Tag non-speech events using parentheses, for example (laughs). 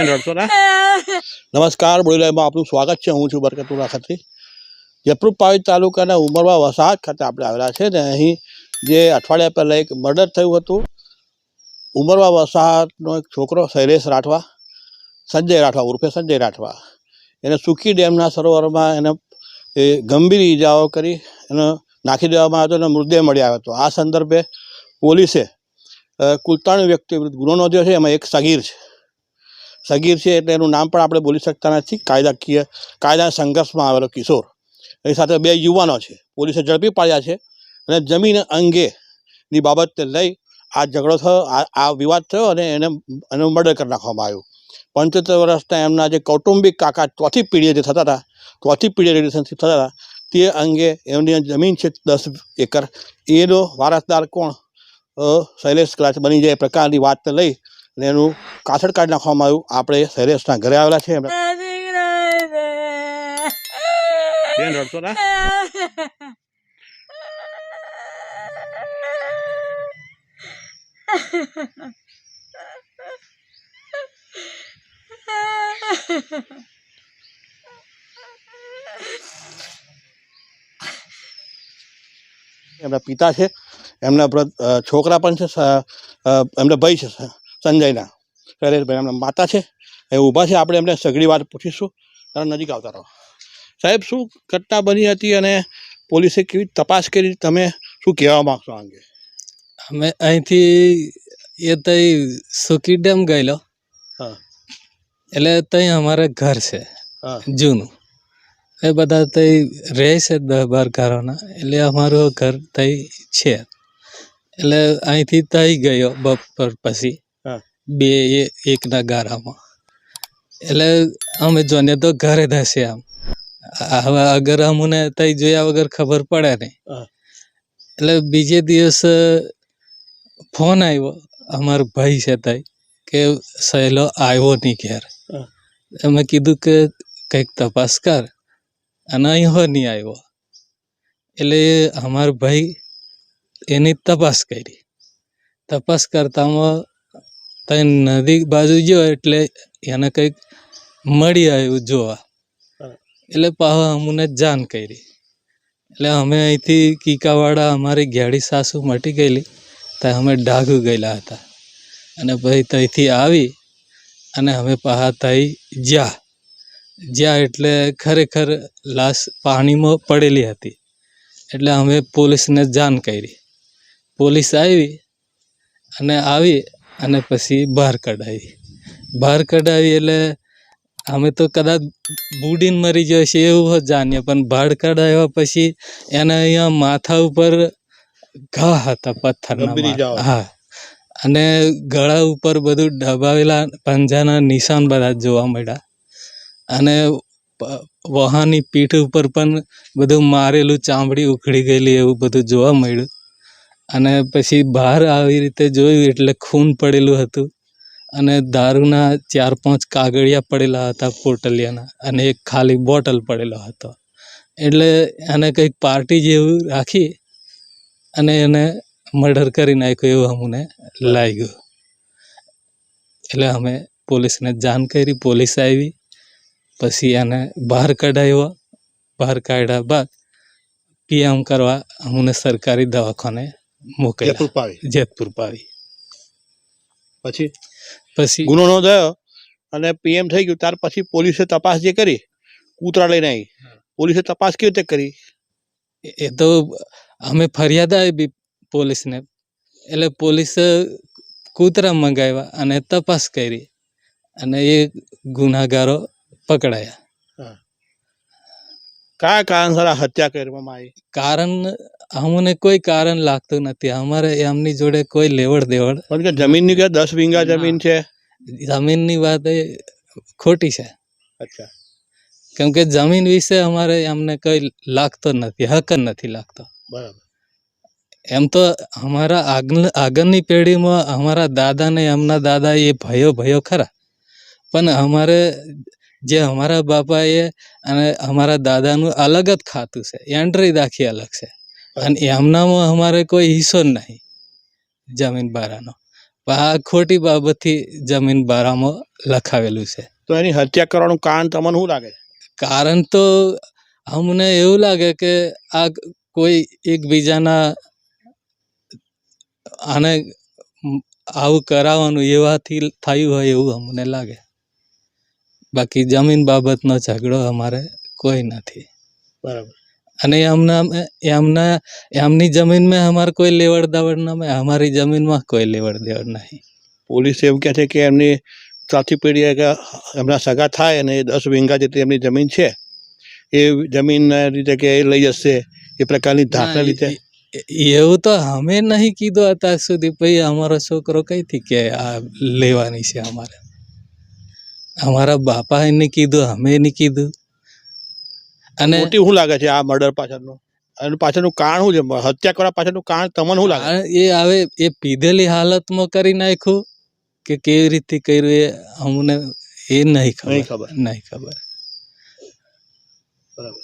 બેન, રડશો ના? (laughs) નમસ્કાર બોલીલાઈમાં આપનું સ્વાગત છે. હું છું બરકતુલ્લા ખત્રી જયપુર પાવી તાલુકાના ઉમરવા વસાહત ખાતે આપણે આવેલા છે ને, અહીં જે અઠવાડિયા પહેલાં એક મર્ડર થયું હતું. ઉમરવા વસાહતનો એક છોકરો, શૈલેષ રાઠવા, સંજય રાઠવા, ઉર્ફે સંજય રાઠવા, એને સુકી ડેમના સરોવરમાં એને એ ગંભીર ઈજાઓ કરી, એને નાખી દેવામાં આવ્યો હતો અને મૃતદેહ મળી આવ્યો હતો. આ સંદર્ભે પોલીસે કુલ ત્રણ વ્યક્તિ વિરુદ્ધ ગુનો નોંધ્યો છે. એમાં એક સગીર છે. સગીર છે એટલે એનું નામ પણ આપણે બોલી શકતા નથી. કાયદાકીય કાયદાના સંઘર્ષમાં આવેલો કિશોર. એની સાથે બે યુવાનો છે. પોલીસે ઝડપી પાડ્યા છે અને જમીન અંગેની બાબતને લઈ આ ઝઘડો થયો. આ વિવાદ થયો અને એને, એનું મર્ડર કરી નાખવામાં આવ્યું. પંચોતેર વર્ષના એમના જે કૌટુંબિક કાકા ચોથી પેઢીએ જે થતા હતા ચોથી પેઢી રિલેશનશીપ થતા હતા, તે અંગે એમની જમીન છે દસ એકર. એનો વારસદાર કોણ? શૈલેષ કલાચ બની જાય એ પ્રકારની વાતને લઈ અને એનું કાછડ કાઢી નાખવામાં આવ્યું. આપણે શૈલેષના ઘરે આવેલા છે એમના બેન રડશો ના. એમના પિતા છે. એમના છોકરા પણ છે એમના ભાઈ છે સંજયના. શૈલેષભાઈ એમના માતા છે. એ ઊભા છે. આપણે એમને સઘળી વાત પૂછીશું. અને નજીક આવતા રહો. સાહેબ શું ઘટના બની હતી અને પોલીસે કેવી તપાસ કરી? તમે શું કહેવા માગશો આ અંગે? અમે અહીંથી એ તઈ સુકી ડેમ ગયેલો. હા. એટલે તઈ અમારે ઘર છે. જૂનું. એ બધા તઈ રહે છે દસ બાર ઘરોના. એટલે અમારું ઘર તઈ છે. એટલે અહીંથી તઈ ગયો બપોર પછી. બે એ- એકના ગારામાં. એટલે અમે જોને તો ઘરે ધસે આમ. હવે અગર અમને તઈ જોયા વગર ખબર પડે નહીં એટલે બીજે દિવસ ફોન આવ્યો અમારો ભાઈ છે તઈ કે સહેલો આવ્યો નહીં ઘેર. અમે કીધું કે કંઈક તપાસ કર અને અહીં હો નહીં આવ્યો એટલે અમારો ભાઈ એની તપાસ કરી. તપાસ કરતામાં તઈ નદી બાજુ ગયો એટલે એને કંઈક મળી આવ્યું જોવા. એટલે પાછો અમને જાણ કરી. એટલે અમે અહીંથી કીકાવાડા અમારી ઘેડી સાસુ મટી ગયેલી ત્યાં અમે ડાઘુ ગયેલા હતા. અને પછી ત્યાંથી આવી અને અમે પાહા ત્યાં જ્યાં. જ્યાં એટલે ખરેખર લાશ પાણીમાં પડેલી હતી. એટલે અમે પોલીસને જાણ કરી. પોલીસ આવી અને આવી અને પછી બહાર કઢાવી બહાર કઢાવી એટલે અમે તો કદાચ બુડીને મરી ગયો છે એવું જાણીએ પણ બહાર કઢાવ્યા પછી એને અહીંયા માથા ઉપર ઘા હતા પથ્થરના ગંભીર હા. અને ગળા ઉપર બધું દબાવેલા પંજાના નિશાન બધા જોવા મળ્યા. અને વહાની પીઠ ઉપર પણ બધું મારેલું ચામડી ઉખડી ગયેલી એવું બધું જોવા મળ્યું. અને પછી બહાર આવી રીતે જોયું એટલે ખૂન પડેલું હતું. અને દારૂના ચાર પાંચ કાગળિયા પડેલા હતા પોટલિયાના અને એક ખાલી બોટલ પડેલો હતો. એટલે એને કંઈક પાર્ટી જેવું રાખી અને એને મર્ડર કરી નાખ્યું એવું અમને લાગ્યું. એટલે અમે પોલીસને જાણ કરી, પોલીસ આવી, પછી એને બહાર કઢાવ્યો બહાર કાઢ્યા બાદ પીએમ કરવા અમને સરકારી દવાખાને મોકલ્યા. જયપુર પાવી. જેતપુર પાવી. પછી? પછી? ગુનો નોંધાયો અને પીએમ થઈ ગયું. ત્યાર પછી પોલીસે તપાસ જે કરી કૂતરા લઈને આવી. પોલીસે તપાસ કેવી રીતે કરી? એ તો અમે ફરિયાદ આપી પોલીસને. એટલે પોલીસે કૂતરા મંગાવ્યા અને તપાસ કરી. અને એ ગુનાગારો પકડાયા. કયા કારણસર આ હત્યા કરવામાં આવી? કારણ અમને કોઈ કારણ લાગતું નથી. અમારે એમની જોડે કોઈ લેવડ દેવડ કારણ કે જમીનની કે દસ વીંગા જમીન છે? જમીનની વાત એ ખોટી છે. અચ્છા. કેમ કે જમીન વિશે અમારે એમને કઈ લાગતો નથી હક નથી લાગતો. બરાબર. એમ તો અમારા આગળ આગળની પેઢીમાં અમારા દાદા ને એમના દાદા એ ભયો ભયો ખરા. પણ અમારે જે અમારા બાપાએ અને અમારા દાદાનું અલગ જ ખાતું છે. એન્ટ્રી દાખી અલગ છે. અને એમનામાં અમારે કોઈ હિસ્સો જ નહીં જમીન બારાનો. પણ આ ખોટી બાબતથી જમીન બારામાં લખાવેલું છે. તો એની હત્યા કરવાનું કારણ તમને શું લાગે કારણ તો અમને એવું લાગે કે આ કોઈ એકબીજાના આને આવું કરાવવાનું એવાથી થયું હોય એવું અમને લાગે. બાકી જમીન બાબતનો ઝઘડો અમારે કોઈ નથી. બરાબર. અને એમના એમના એમની જમીનમાં અમારે કોઈ લેવડ દેવડ ના અમારી જમીનમાં કોઈ લેવડ દેવડ નહીં. પોલીસ એવું કહે છે કે એમની ચોથી પેઢી કે એમના સગા થાય અને એ દસ વીંગા જેટલી એમની જમીન છે એ જમીનના રીતે કે એ લઈ જશે એ પ્રકારની ધાકના લીધે. એવું તો અમે નહીં કીધું અત્યાર સુધી ભાઈ અમારો છોકરો કઈથી કે આ લેવાની છે અમારે? અમારા બાપા એને કીધું અમે નહીં કીધું. અને મોટી શું લાગે છે આ મર્ડર પાછળનું? એનું પાછળનું કારણ શું છે? હત્યા કરવા પાછળનું કારણ તમને શું લાગે? એ હવે એ પીધેલી હાલતમાં કરી નાખ્યું કે કેવી રીતે કર્યું એ અમને એ નહીં નહીં ખબર. ખબર નહીં ખબર. બરાબર.